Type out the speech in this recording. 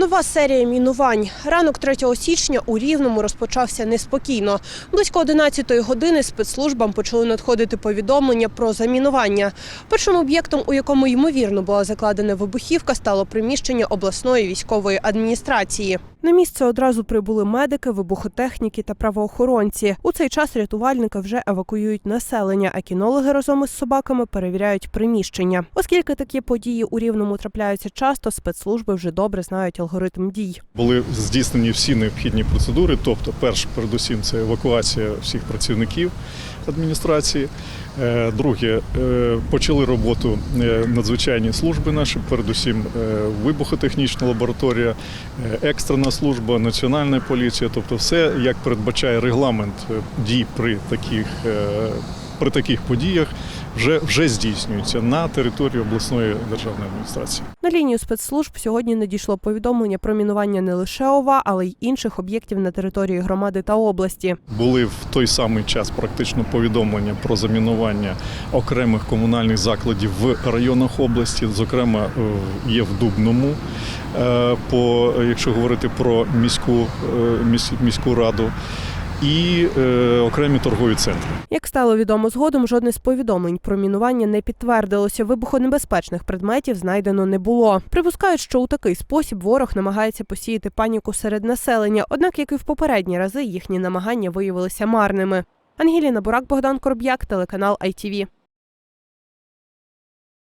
Нова серія мінувань. Ранок 3 січня у Рівному розпочався неспокійно. Близько 11-ї години спецслужбам почали надходити повідомлення про замінування. Першим об'єктом, у якому ймовірно була закладена вибухівка, стало приміщення обласної військової адміністрації. На місце одразу прибули медики, вибухотехніки та правоохоронці. У цей час рятувальники вже евакуюють населення, а кінологи разом із собаками перевіряють приміщення. Оскільки такі події у Рівному трапляються часто, спецслужби вже добре знають алгоритм дій. Були здійснені всі необхідні процедури. Тобто, перш, передусім, це евакуація всіх працівників адміністрації. Е, Друге, е, почали роботу е, надзвичайні служби наші, передусім вибухотехнічна лабораторія, е, екстрена служба, національна поліція. Тобто, все як передбачає регламент е, дій при таких. При таких подіях вже, вже здійснюється на території обласної державної адміністрації. На лінію спецслужб сьогодні надійшло повідомлення про мінування не лише ОВА, але й інших об'єктів на території громади та області. Були в той самий час практично повідомлення про замінування окремих комунальних закладів в районах області. Зокрема, е, є в Дубному, е, по якщо говорити про міську е, міську раду. І е, окремі торгові центри. Як стало відомо згодом, жодне з повідомлень про мінування не підтвердилося. Вибухонебезпечних предметів знайдено не було. Припускають, що у такий спосіб ворог намагається посіяти паніку серед населення. Однак, як і в попередні рази, їхні намагання виявилися марними. Ангеліна Бурак, Богдан Корб'як, телеканал ITV.